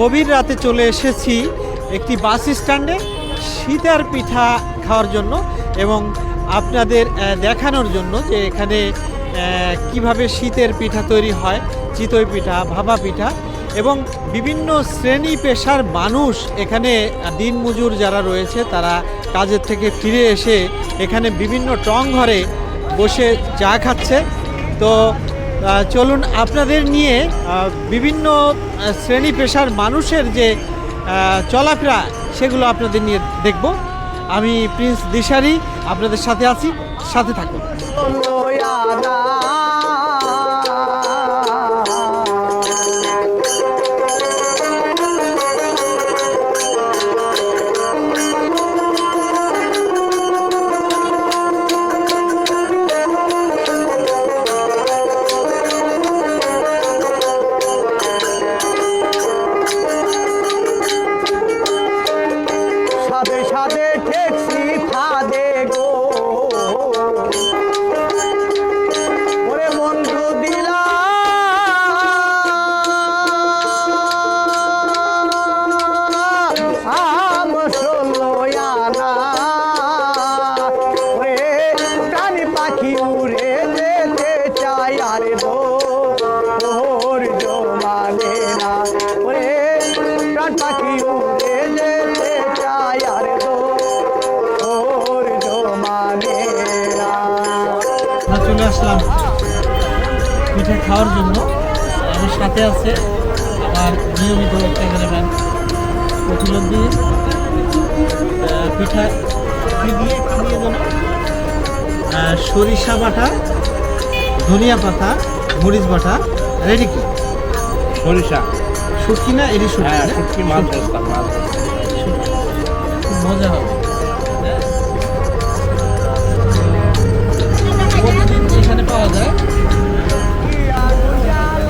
গভীর রাতে চলে এসেছি একটি বাস স্ট্যান্ডে সীতার পিঠা খাওয়ার জন্য এবং আপনাদের দেখানোর জন্য যে এখানে কীভাবে শীতের পিঠা তৈরি হয়, চিতই পিঠা ভাবা পিঠা এবং বিভিন্ন শ্রেণি পেশার মানুষ এখানে দিনমজুর যারা রয়েছে তারা কাজের থেকে ফিরে এসে এখানে বিভিন্ন টং ঘরে বসে চা খাচ্ছে। তো চলুন আপনাদের নিয়ে বিভিন্ন শ্রেণি পেশার মানুষের যে চলাফেরা, সেগুলো আপনাদের নিয়ে দেখব। আমি প্রিন্স দিশারি, আপনাদের সাথে আছি, সাথে থাকুন। চলে আসলাম পিঠা খাওয়ার জন্য। আমার সাথে আছে আমার নিয়মিত ক্যামেরাম্যান প্রতিলোক দিয়ে পিঠা দিয়ে সরিষা বাটা, ধনিয়া পাতা, মরিচ বাটা। রেডি কি? সরিষা। শুটকি না এরই শুটকি হ্যাঁ শুটকি মাছ বস্তা মাছ খুব মজা হবে। এখানে পাওয়া যায়।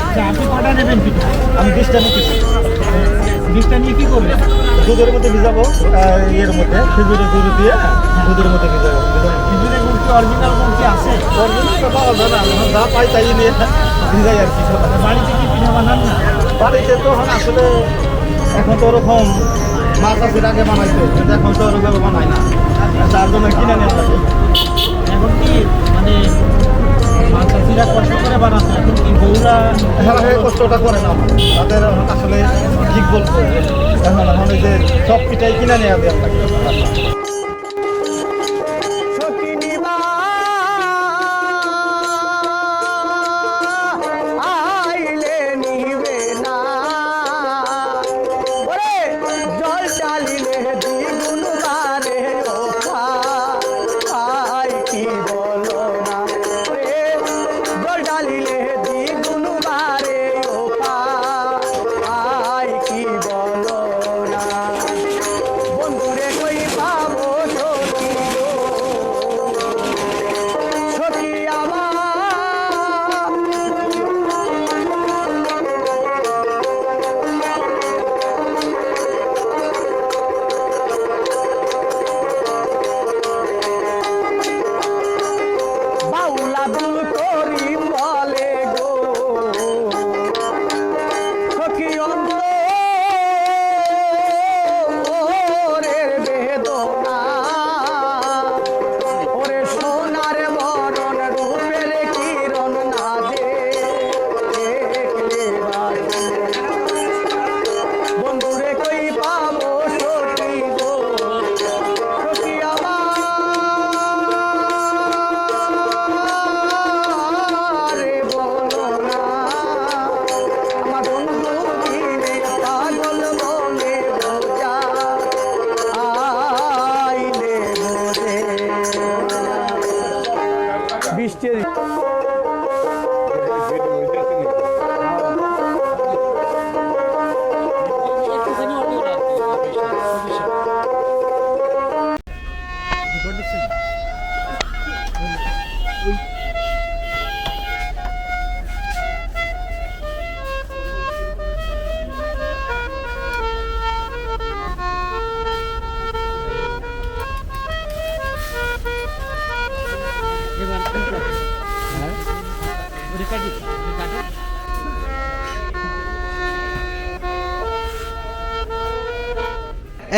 আচ্ছা, আপনি কটা নেবেন পিঠা? আমি নিতেছি বিষটা নিয়ে কি করবেন? দুধের মধ্যে ভিজাবো ইয়ের মধ্যে খেজুরের গুঁড়ো দিয়ে দুধের মধ্যে ভিজাবো। খেজুরের গুড় কি অরিজিনাল গুড় কি আছে? অরিজিনালটা পাওয়া যায় না যা পাই তাই নিয়ে ভিজাই আর কি। বাড়িতে কি পিঠা বানান না? বাড়িতে তো এখন আসলে এখন তো ওরকম মাছ চাষির আগে বানাইতো কিন্তু এখন তো ওরকম বানাই না। তার জন্য কিনে নেওয়া লাগে। এখন কি মানে মা চাষিরা কষ্ট করে বানাতো এখন কি বউরা এরা হয়ে কষ্টটা করে না। তাদের আসলে ঠিক বলছে এখন এখন যে সব পিঠাই কিনে নেওয়া দেওয়া লাগে। Thank.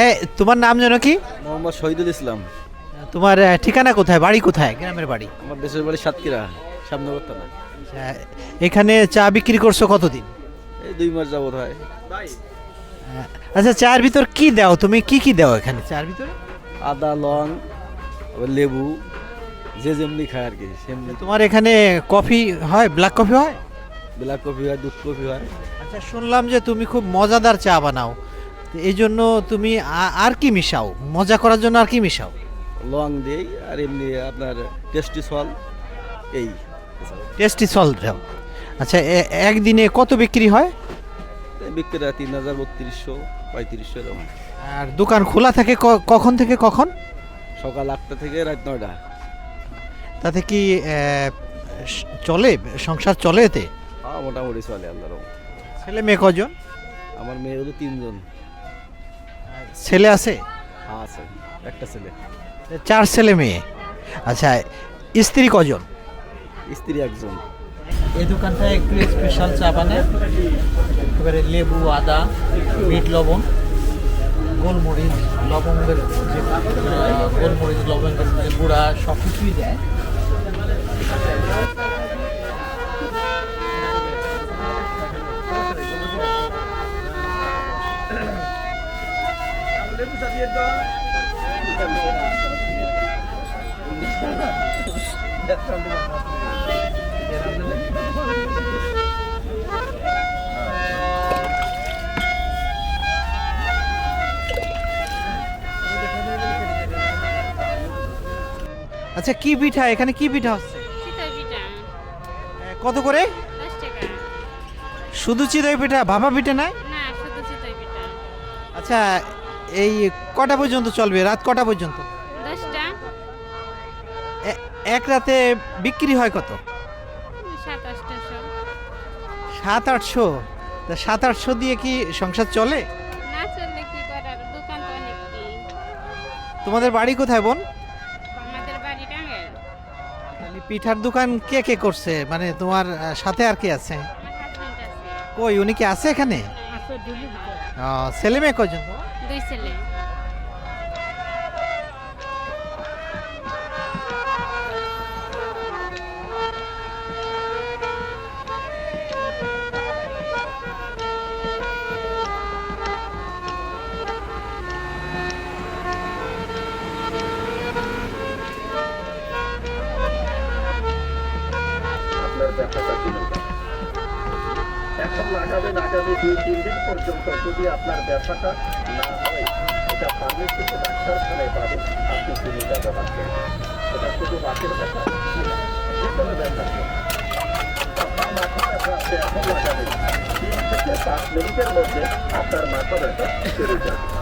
এ তোমার নাম যেন কি? মোহাম্মদ শহীদুল ইসলাম। তোমার ঠিকানা কোথায়? বাড়ি কোথায়? গ্রামের বাড়ি? আমার দেশের বাড়ি সাতক্ষীরা সামনগর থানা। আচ্ছা, এখানে চা বিক্রি করছ কতদিন? এই দুই মাস যাবত হয়। আচ্ছা চার ভিতর কি দাও? তুমি কি কি দাও এখানে? চার ভিতরে? আদা লং লেবু যে যেমনি খায় আর কি সেমনি। তোমার এখানে কফি হয়? ব্ল্যাক কফি হয়? ব্ল্যাক কফি হয় দুধ কফি হয়। আচ্ছা শুনলাম যে তুমি খুব মজাদার চা বানাও। তো এই জন্য তুমি আ- আর কি মিশাও? মজা করার জন্য আর কি মিশাও? লং দিই আর এমনি আপনার টেস্টি সল এই। টেস্টি সল্ট দাও। আচ্ছা এ- একদিনে কত বিক্রি হয়? বিক্রিটা তিন হাজার বত্রিশশো পঁয়ত্রিশশো এরকম। আর দোকান খোলা থাকে ক- কখন থেকে কখন? সকাল আটটা থেকে রাত নয়টা। তাতে কি চলে সংসার চলে এতে? হ্যাঁ মোটামুটি চলে আল্লাহর ছেলে মেয়ে কজন? আমার মেয়ে হলো তিনজন। ছেলে আছে? হ্যাঁ আছে। একটা ছেলে। চার ছেলে মেয়ে। আচ্ছা স্ত্রী কজন? স্ত্রী একজন। এই দোকানটা একটু স্পেশাল চা বানায়। একেবারে লেবু আদা মিট লবণ গোলমরিচ লবঙ্গের গোলমরিচ লবঙ্গের যে গুঁড়া সব কিছুই দেয়। আচ্ছা কি পিঠা? এখানে কি পিঠা হচ্ছে? কত করে? শুধু চিতই পিঠা ভাপা পিঠা নাই? না আচ্ছা এই কটা পর্যন্ত চলবে? রাত কটা পর্যন্ত? এক রাতে বিক্রি হয় কত? সাত আটশো। তা সাত আটশো দিয়ে কি সংসার চলে? তোমাদের বাড়ি কোথায় বোন? পিঠার দোকান কে কে করছে? মানে তোমার সাথে আর কে আছে? কই উনি কি আছে এখানে? ছেলে মেয়ে কজন দুই ছেলে। লাগাবেন আগামী দুই, তিন দিন পর্যন্ত যদি আপনার ব্যথাটা না হয়, এটা ফার্মেসিতে ডাক্তারখানায় পাবেন আপনি ব্যবহার করবেন এটা শুধু মাছের ব্যথা? যে কোনো ব্যথা। মাথা ব্যথা আছে এখন লাগাবেন। তিন থেকে পাঁচ মিনিটের মধ্যে আপনার মাথা ব্যথা সেরে যাবে।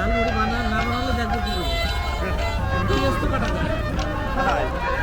ঝালমুড়ি বানা না বানালে দেখব কি করে? হ্যাঁ। কাটা যায়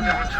Madonna.